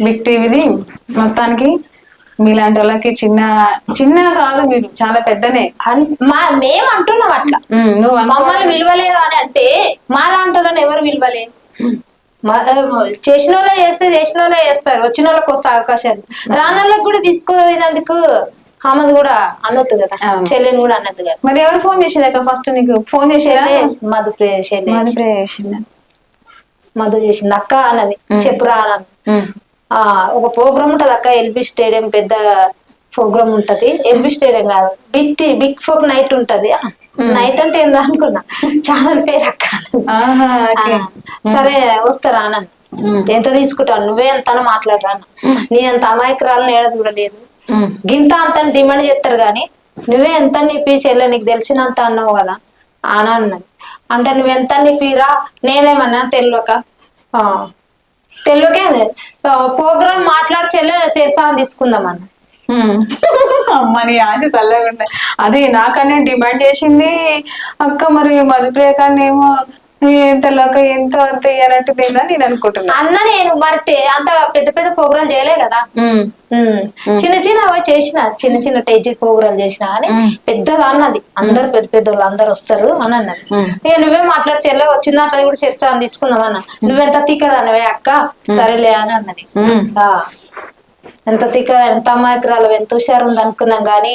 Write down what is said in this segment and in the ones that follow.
Big టీవీది మొత్తానికి మీలాంటి వాళ్ళకి చిన్న చిన్న కాదు మీరు చాలా పెద్దనే. అన్- మా మేము అంటున్నాం అట్లా. నువ్వు మమ్మల్ని విలువలేదు అని అంటే మా లాంటి ఎవరు విలువలే? చేసిన వాళ్ళే చేస్తే చేసిన వాళ్ళే చేస్తారు వచ్చిన వాళ్ళకి వస్తే అవకాశాలు రానళ్ళకి కూడా తీసుకుపోయినందుకు ఆమెది కూడా అనొద్దు కదా. చెల్లెని కూడా అనొద్దు కదా. మరి ఎవరు ఫోన్ చేసేదాక ఫస్ట్ నీకు ఫోన్ చేసేదా? మధు ప్రియ చెల్లె. మాది ప్రే చేసిందా? మధు చేసింది. అక్క అన్నది. చెప్పురా ఉమ్, ఆ ఒక ప్రోగ్రామ్ ఉంటది అక్క ఎల్బి స్టేడియం పెద్ద ప్రోగ్రామ్ ఉంటది. ఎల్బి స్టేడియం కాదు big T big folk night ఉంటది. నైట్ అంటే ఏందో అనుకున్నా. ఛానల్ పేరు అక్క. సరే వస్తారా అన్న ఎంత తీసుకుంటాను నువ్వే ఎంత మాట్లాడరా అన్న నీ అంత అమాయకురాలను ఏడ చూడలేదు. గింత అంత డిమాండ్ చేస్తారు కానీ నువ్వే ఎంత నీ చెల్లె నీకు తెలిసినంత అన్నావు కదా అని అన్నది. అంటే నువ్వెంత నీ పీరా? నేనేమన్నా తెలియక తెలుగుకే ప్రోగ్రామ్ మాట్లాడి చెల్లె చేస్తా అని తీసుకుందామన్న అమ్మ నీ ఆశ చల్లగా అది నాకనే డిమాండ్ చేసింది అక్క మరి మధుప్రియకాన్ని ఏమో ఎంత లోక ఎంత అంత ఇయ్యాలంటే నేను అనుకుంటున్నా. అన్న నేను మరి అంత పెద్ద పెద్ద ప్రోగ్రాం చేయలే కదా. చిన్న చిన్న అవి చేసిన చిన్న చిన్న టేజీ ప్రోగ్రాం చేసిన మ్మ్. పెద్దగా అన్నది. అందరు పెద్ద పెద్ద వాళ్ళు అందరు వస్తారు అని అన్నది. ఇక నువ్వే మాట్లాడి చెల్లె వచ్చిన అట్లా కూడా చర్చ అని తీసుకుందాం అన్న. నువ్వెంత తిక్కదానివే అక్క? సరేలే అని అన్నది. ఎంత తిక్క ఎంత అమాయకురాలు ఎంత హుషారు ఉంది అనుకున్నాం కానీ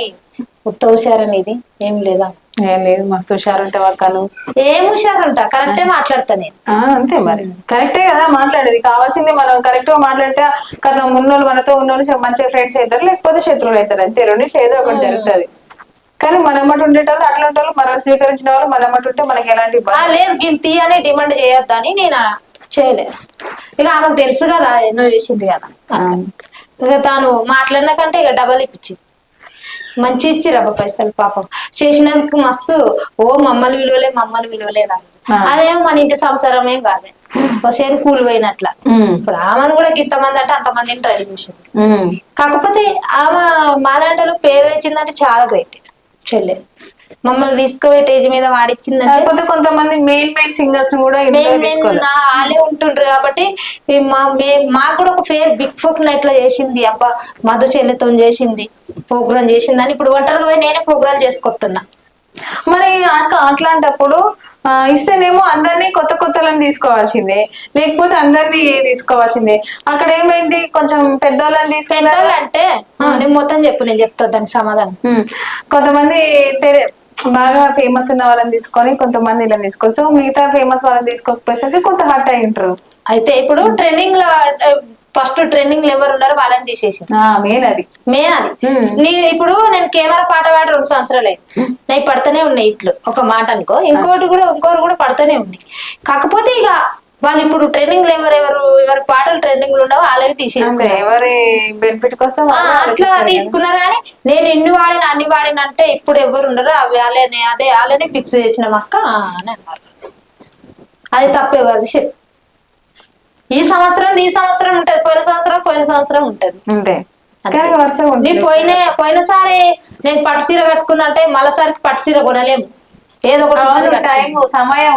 ఉత్త హుషారని ఇది ఏం లేదా? ఏం లేదు మస్తు హుషారు ఉంటావు నువ్వు ఏం హుషారు అంట కరెక్టే మాట్లాడతా నేను. అంతే మరి. కరెక్టే కదా మాట్లాడేది. కావాల్సింది మనం కరెక్ట్గా మాట్లాడితే కదా ఉన్నోళ్ళు మనతో ఉన్నోళ్ళు మంచిగా ఫ్రెండ్స్ అవుతారు లేకపోతే శత్రువులు అవుతారు అంతే రెండింటి ఏదో ఒకటి జరుగుతుంది. కానీ మన మటు ఉండేటోళ్ళు అట్లా ఉంటారు మనం స్వీకరించిన వాళ్ళు మన మటు ఉంటే మనకి ఎలాంటి లేదు గింతి అని డిమాండ్ చేయొద్దని నేను చేయలే ఇక ఆమెకు తెలుసు కదా ఎన్నో చేసింది కదా. ఇక తాను మాట్లాడిన కంటే ఇక డబల్ ఇప్పించింది. మంచి ఇచ్చిరబ్బ పైసలు పాపం. చేసినందుకు మస్తు ఓ మమ్మల్ని విలువలే మమ్మల్ని విలువలేదా. అదేమో మన ఇంటి సంసారం ఏం కాదు. వచ్చేది కూలి పోయినట్ల ఉమ్, ఇప్పుడు ఆమెను కూడా ఇంతమంది అంటే అంతమందిని ట్రై చేసింది. కాకపోతే ఆమె మాలాంటలో పేరు తెచ్చిందంటే చాలా గ్రేట్. చెల్లె మమ్మల్ని తీసుకుపోయి స్టేజ్ మీద వాడిచ్చిందంటే కొంతమంది మెయిన్ మెయిన్ సింగర్స్ కూడా మెయిన్ మెయిన్ వాళ్ళే ఉంటుండ్రు కాబట్టి మా మాకు కూడా ఒక ఫేర్ బిగ్ ఫోక్ నైట్లో చేసింది. అబ్బా మధు చెల్లెతో చేసింది. ప్రోగ్రామ్ చేసింది అని ఇప్పుడు ఒంటరిగా పోయి నేనే ప్రోగ్రామ్ చేసుకొస్తున్నా. మరి అక్క అట్లాంటప్పుడు ఇస్తేనేమో అందరినీ కొత్త కొత్తలను తీసుకోవాల్సిందే. లేకపోతే అందరినీ తీసుకోవాల్సిందే. అక్కడ ఏమైంది? కొంచెం పెద్దోళ్ళని తీసుకున్నారు? అంటే నేను మొత్తం చెప్పు నేను చెప్తా దానికి సమాధానం. కొంతమంది బాగా ఫేమస్ ఉన్న వాళ్ళని తీసుకొని కొంతమంది ఇలా తీసుకోవచ్చు మిగతా ఫేమస్ వాళ్ళని తీసుకోకపోయేసరికి కొంత హర్ట్ అయి ఉంటారు. అయితే ఇప్పుడు ట్రెండింగ్లో ఫస్ట్ ట్రెండింగ్ ఎవరు ఉన్నారో వాళ్ళని తీసేసి మెయిన్ అది. మెయిన్ అది. నీ ఇప్పుడు నేను కెమెరా పాట పాడి రెండు సంవత్సరాలు నాకు పడుతూనే ఉన్నాయి ఇట్లు. ఒక మాట అనుకో. ఇంకోటి కూడా ఇంకోటి కూడా పడుతూనే ఉన్నాయి కాకపోతే ఇక వాళ్ళు ఇప్పుడు ట్రెండింగ్లో ఎవరెవరు ఎవరి పాటలు ట్రెండింగ్లో ఉండవో వాళ్ళవి తీసేసుకున్నారు ఎవరి బెనిఫిట్ కోసం అట్లా. తీసుకున్నారు కానీ నేను ఎన్ని వాడిన అన్ని వాడిన అంటే ఇప్పుడు ఎవరు ఉండరు అవి వాళ్ళని అదే వాళ్ళని ఫిక్స్ చేసిన అక్క అని అన్నారు. అది తప్పేవాళ్ళు చెప్పు. ఈ సంవత్సరం ఈ సంవత్సరం ఉంటది పోయిన సంవత్సరం పోయిన సంవత్సరం ఉంటది. వరుసగా నీ పోయిన పోయినసారి నేను పట్టు చీర కట్టుకున్నా అంటే మళ్ళీసారికి పట్టు చీర కొనలేము. ఏదో ఒకటి. టైం సమయం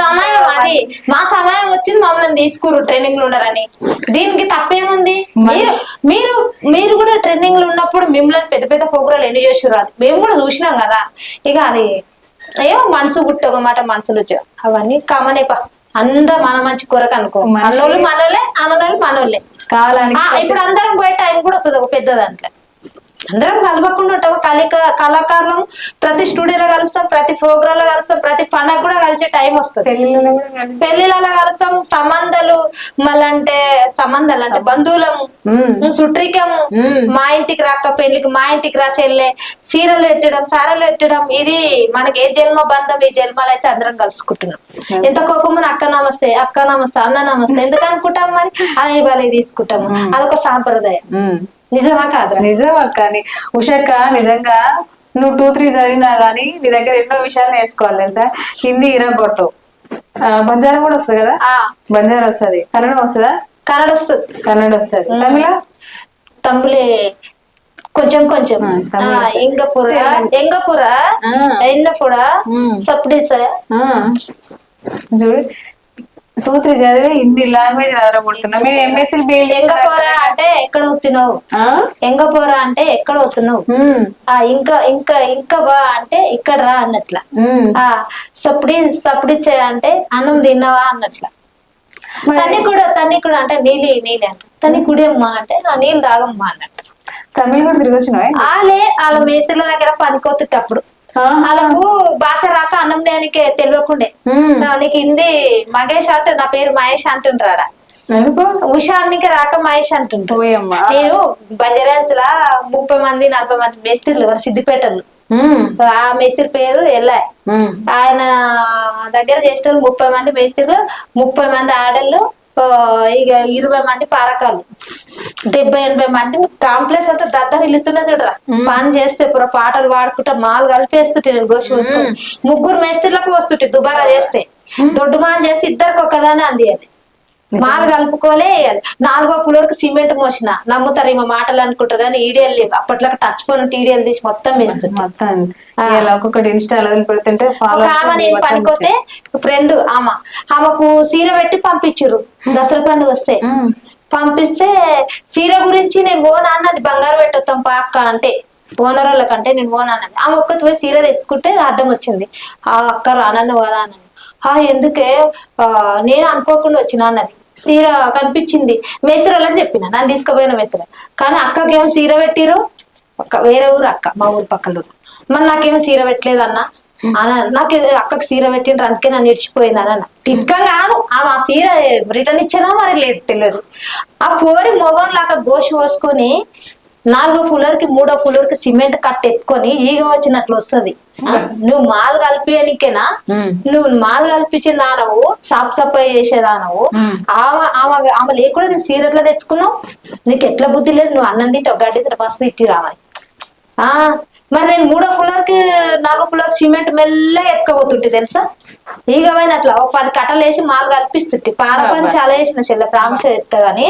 సమయం అది. మా సమయం వచ్చింది మమ్మల్ని తీసుకురు ట్రైనింగ్లో ఉన్నారని దీనికి తప్పేముంది? మీరు మీరు మీరు కూడా ట్రైనింగ్లో ఉన్నప్పుడు మిమ్మల్ని పెద్ద పెద్ద ప్రోగ్రాలు ఎన్ని చేసారు అది. మేము కూడా చూసినాం కదా. ఇక అది ఏమో మనసు గుట్ట ఒక మాట మనసులు అవన్నీ కామనే పా అందరూ మన మంచి కొరకు అనుకో. మనోళ్ళు మనోళ్ళే అనోళ్ళు మనోళ్ళే. ఆ, ఇప్పుడు అందరం పోయే టైం కూడా వస్తుంది ఒక పెద్ద దాంట్లో. అందరం కలవకుండా ఉంటాము. కలిక కళాకారులం ప్రతి స్టూడియోలో కలుస్తాం ప్రతి ప్రోగ్రామ్లో కలుస్తాం ప్రతి పండగ కూడా కలిసే టైం వస్తుంది. పెళ్ళిళ్ళలో కలుస్తాం. సంబంధాలు మళ్ళంటే సంబంధాలు అంటే బంధువులము మ్మ్. మా ఇంటికి రాక పెళ్ళికి మా ఇంటికి రా చెల్లె. సీరలు పెట్టడం సారలు పెట్టడం ఇది మనకి ఏ జన్మ బంధం ఈ జన్మలో అయితే అందరం కలుసుకుంటున్నాం. ఎంత కోపము అక్క నమస్తే అక్క నమస్తే అన్న నమస్తే ఎందుకు అనుకుంటాం మరి? అలా ఇవ్వాలి తీసుకుంటాము. అదొక సాంప్రదాయం. నిజమా కాదురా నిజం అక్క ని- ఉషక్క నిజంగా నువ్వు టూ త్రీ చదివినా గానీ నీ దగ్గర ఎన్నో విషయాలు నేర్చుకోవాలి తెలుసా? హిందీ ఇరగొట్టవు బంజారా కూడా వస్తుంది కదా? ఆ. బంజారా వస్తుంది. కన్నడ వస్తుందా? కన్నడ వస్తుంది. కన్నడ వస్తుంది. తమిళ? తమ్ములే కొంచెం కొంచెం. తమిళ. ఎంగపుర. ఎంగపుర మ్మ్. సప్డిస చూడు. టూ త్రీ చదివి ఇన్ని లాంగ్వేజ్ అదరగొడుతున్నాం మేము ఎంఎస్సీ బిఎల్ ఎంగ పోరా అంటే ఎక్కడ వస్తున్నావు? ఎంగ పోరా అంటే ఎక్కడ వస్తున్నావు? ఆ ఇంకా ఇంకా ఇంకా బా అంటే ఇక్కడ రా అన్నట్ల. ఆ సప్పుడి సప్పుడి చే అంటే అన్నం తిన్నావా అన్నట్ల. తన్ని కూడా తన్ని కూడా అంటే నీలి నీలి అంట. తన్ని కుడియమ్మా అంటే ఆ నీళ్ళు తాగమ్మా అన్నట్టు. తమిళ కూడా తిరిగి వచ్చినావా? వాళ్ళే వాళ్ళ మేస్త్రుల దగ్గర పనికొత్తేటప్పుడు. వాళ్ళకు భాష రాక అన్నం దేనికి తెలియకుండే నీకు హిందీ మహేష్ అంటే నా పేరు మహేష్ ఎందుకు? ఉషానికి రాక మహేష్ పోయమ్మా నేను బంజారాన్స్ లా ముప్పై మంది నలభై మంది మేస్త్రులు సిద్దిపేటలు. ఆ మేస్త్రి పేరు ఎల్లాయ్ ఆయన దగ్గర చేసిన ముప్పై మంది మేస్త్రులు ముప్పై మంది ఆడళ్ళు ఇక ఇరవై మంది పారకాలు. డెబ్బై ఎనభై మంది కాంప్లెక్స్ అంతా దద్దరు ఇల్లుతున్నా చూడరా. పని చేస్తే పుర పాటలు పాడుకుంటా మాలు కలిపేస్తుంటే నేను గోషి ముగ్గురు మేస్త్రులకు వస్తుంటే దుబారా చేస్తే. దొడ్డు మాలు చేస్తే ఇద్దరికి ఒక్కదానే అంది అది. మాలు కలుపుకోలే. నాలుగో ఫ్లోర్కి సిమెంట్ మోసిన. నమ్ముతారు ఈమె మాటలు అనుకుంటారు కానీ ఈడియల్ లేవు. అప్పట్లో టచ్ ఫోన్ టీడియల్ తీసి మొత్తం వేస్తుంటే ఒక్కొక్కటి ఇన్స్టాల్ పెడుతుంటే ఆమె నేను పనికొస్తే ఫ్రెండ్ ఆమె. ఆమెకు సీర పెట్టి పంపించారు దసరా పండుగ వస్తే. పంపిస్తే సీర గురించి నేను ఓన్ అన్నది బంగారు పెట్టొస్తాం పాక్క అంటే ఓనర్ వాళ్ళకంటే నేను ఓన్ అన్నది ఆమె ఒక్కటి పోయి సీర తెచ్చుకుంటే అడ్డం వచ్చింది. ఆ అక్క రానన్ను కదా అన్నది ఆ ఎందుకే? నేను అనుకోకుండా వచ్చిన అన్నది. సీర కనిపించింది. మేస్త్రి వాళ్ళకి చెప్పిన నన్ను తీసుకుపోయిన మేస్త్రి. కానీ అక్కకి ఏమో సీర పెట్టిరు ఒక వేరే ఊరు అక్క మా ఊరు పక్కల. ఊరు మరి నాకేమో సీర పెట్టలేదు అన్న. అన్న నాకు అక్కకి సీర పెట్టిండ్రు అందుకే నన్ను ఇడిచిపోయింది అని అన్న. తిక్క కాదు ఆమె ఆ సీర రిటర్న్ ఇచ్చినా మరి లేదు తెలియదు. ఆ పోరి మొగం లాగా గోషి పోసుకొని నాలుగో ఫ్లోర్కి మూడో ఫ్లోర్కి సిమెంట్ కట్ట ఎత్తుకొని ఈగ వచ్చినట్లు వస్తుంది. నువ్వు మాలు కలిపియనికేనా? నువ్వు మాలు కల్పించిన దానవు సాప్ సఫాయి చేసేదానవు ఆమె ఆమె ఆమె లేకుండా నువ్వు సీర ఎట్లా తెచ్చుకున్నావు? నీకు ఎట్లా బుద్ధి లేదు నువ్వు అన్నం తింటావు గడ్డి మస్తు ఇచ్చి రావాలి. ఆ మరి నేను మూడో ఫ్లోర్కి నాలుగో ఫ్లోర్ సిమెంట్ మెల్ల ఎక్కబోతుంటే తెలుసా? ఈగ పోయినట్లా ఒక పది కట్టలు వేసి మాలు కల్పిస్తుంటే పాల పని చాలా వేసిన చెల్లె ప్రామిస్ చెప్తా గాని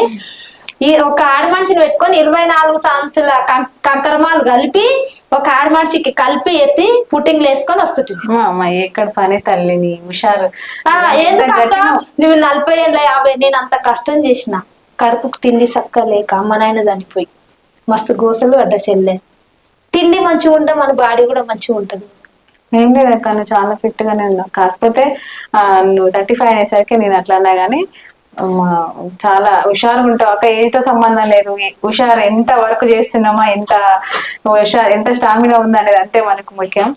ఈ ఒక ఆడ మనిషిని పెట్టుకొని ఇరవై నాలుగు సంవత్సరాల కంకరమాలు కలిపి ఒక ఆడ మనిషికి కలిపి ఎత్తి పుట్టింగ్లు వేసుకొని వస్తుంటుంది. అమ్మ ఎక్కడ పని తల్లిని హుషారు. నువ్వు నలభై ఏళ్ళ యాభై నేను అంత కష్టం చేసిన. కడుపుకు తిండి సక్క లేక అమ్మ నాయన చనిపోయి. మస్తు గోసలు అడ్డ చెల్లె. తిండి మంచిగా ఉంటే మన బాడీ కూడా మంచిగా ఉంటది. ఏం లేదు అక్క నువ్వు చాలా ఫిట్ గానే ఉన్నావు. కాకపోతే నువ్వు థర్టీ ఫైవ్ అనేసరికి నేను అట్లా అన్నా గానీ అమ్మ, చాలా హుషారుగా ఉంటావు. అక్క ఏజ్తో సంబంధం లేదు? హుషారు ఎంత వర్క్ చేస్తున్నామా ఎంత హుషారు ఎంత స్టామినా ఉంది అనేది అంతే మనకు ముఖ్యం.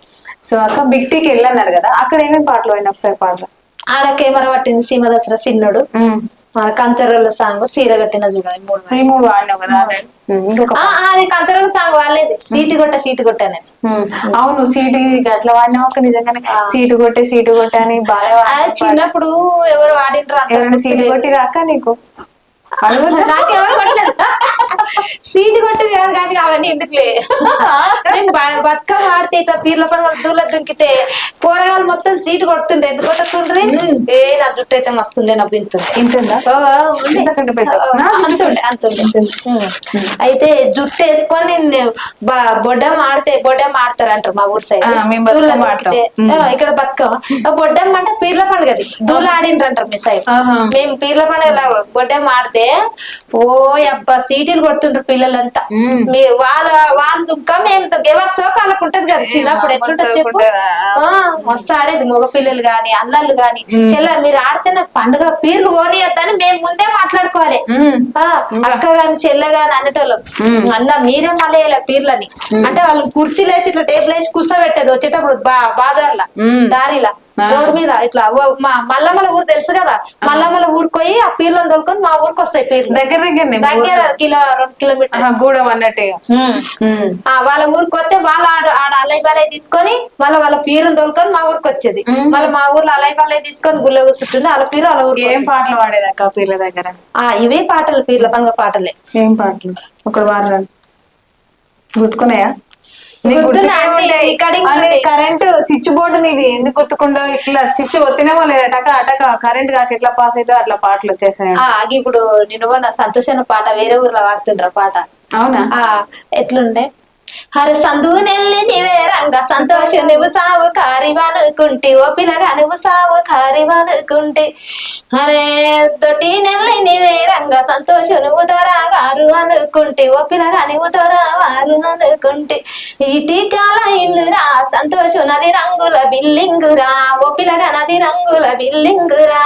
సో అక్క బిగ్ టీకి వెళ్ళన్నారు కదా అక్కడ ఏమేమి పాటలు పోయినా ఒకసారి పాటలు ఆడ కెమెరా పట్టింది సీమ దసరా సిన్నోడు. మన కంచరల సాంగ్ సీర కట్టిన చూడాలి మూడు ఈ మూడు వాడినావు కదా. ఉమ్, ఇంకొక ఆ, ఆ, అది కంచరల సాంగ్ వాళ్ళేది సీటు కొట్ట సీటు కొట్ట అనేది. ఉమ్, అవును సీటు అట్లా వాడినావు అక్క నిజంగానే. సీటు కొట్టే సీటు కొట్టే అని బాగా వాడినావు. చిన్నప్పుడు ఎవరు వాడిండ్రు అంత ఎవరైనా సీటు కొట్టి రాక నీకు? నాకెవరు కొట్టలేదు. సీటు కొట్టేది కాదు కానీ అవన్నీ ఎందుకులే. నేను బ- బతుకమ్మ ఆడితే ఇట్లా పీర్ల పండుగ దూల దుంకితే కూరగాయలు మొత్తం సీటు కొడుతుండే. ఎందుకు కొట్టుకుండ్రి ఏ నా జుట్టు అయితే మస్తుండే నా బింతుండే ఇంతుందా? అంతుండే అంతుండే. అయితే జుట్టు వేసుకొని నేను బ- బొడ్డమ్మ ఆడితే బొడ్డమ్మ ఆడతారు అంటారు మా ఊరు సైడ్. ఇక్కడ బతుకమ్మ. ఆ బొడ్డమ్మ అంటే పీర్ల పండుగది దూల ఆడిండ్రు అంటారు మీ సైడ్. మేము పీర్ల పండుగ బొడ్డమ్మ ఆడితే ఓ అబ్బా సీటీలు కొడుతుండ్రు పిల్లలంతా. వాళ్ళ వాళ్ళు దుంక మేము ఎవరి సోకాలకు ఉంటది కదా. చిన్నప్పుడు ఎట్లుంటది చెప్పు? మస్తు ఆడేది మగ పిల్లలు గాని అన్నలు గాని. చెల్ల మీరు ఆడితే నాకు పండుగ పీర్లు ఓనియద్దని మేము ముందే మాట్లాడుకోవాలి. ఆ, అక్క గాని చెల్ల గాని అనేటోళ్ళం. అన్న మీరే మళ్ళీ పీర్లని. అంటే వాళ్ళు కుర్చీలు వేసి ఇట్లా టేబుల్ వేసి కూర్చోబెట్టేది వచ్చేటప్పుడు బా బాజార్ల దారిలా. రోడ్డు మీద ఇట్లా మా మల్లమ్మల ఊరు తెలుసు కదా? మల్లమ్మల ఊరికి పోయి ఆ పీర్లను తోలుకొని మా ఊరికి వస్తాయి పీర్లు. దగ్గర దగ్గరనే దగ్గర కిలో రెండు కిలోమీటర్. గూడెం. ఆ వాళ్ళ ఊరికి వస్తే వాళ్ళ ఆడ ఆడ అలై బలై తీసుకొని మళ్ళీ వాళ్ళ పీరుని తోలుకొని మా ఊరికి వచ్చేది. మళ్ళీ మా ఊర్లో అలై బలై తీసుకొని గుళ్ళ కూర్చుంటుంది వాళ్ళ పీరు వాళ్ళ ఊరికి ఏం పాటలు పాడేదక్క పిల్ల దగ్గర? ఆ ఇవే పాటలు పీర్ల పండుగ పాటలే. ఏం పాటలు? ఒకటి వాడరాదు గుర్తుకున్నాయా? కరెంట్ స్విచ్ బోర్డు నీది ఎందుకు గుర్తుకుండో ఇట్లా స్విచ్ ఒత్తినేమో లేదా? అటక అటక. కరెంట్ కాక ఎట్లా పాస్ అయితే అట్లా పాటలు వచ్చేసాయి ఆ ఆగి ఇప్పుడు నేను నా సంతోషమైన పాట వేరే ఊర్లో పాడుతుండ్రు ఆ పాట. అవునా? ఆ ఎట్లుండే? హరి సందు నెల్లి నీవే రంగ సంతోష నువ్వు సావు కారివనుకుంటి ఓ పిల్లగా నువ్వు సావు కారివనుకుంటి హరే తొట్టి నెల్లి నీవే రంగ సంతోష నువ్వు దొరగారు అనుకుంటి ఓ పిల్లగా నువ్వు దొరవారు అనుకుంటి. ఇటికాల ఇల్లురా సంతోష నది రంగుల బిల్లింగురా ఓ పిల్లగా నది రంగుల బిల్లింగురా.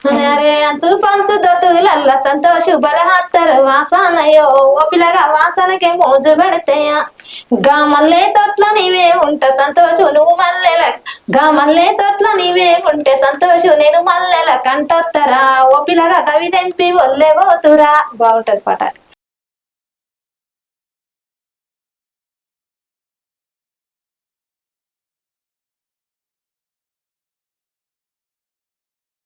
అరే అంచు పంచు దొతులల్ల సంతోషు బలహత్తరు వాసనయో. ఓ పిల్లగా వాసనకే మోజు పెడతాయా. గా మల్లె తోట్లో నీవే ఉంట సంతోషు నువ్వు మల్లెల. గా మల్లె తోట్లో నీవే ఉంటే సంతోషు నేను మల్లెల కంటొత్తరా. ఓ పిల్లగా కవి తెంపి వల్లే పోతురా. బాగుంటది పాట.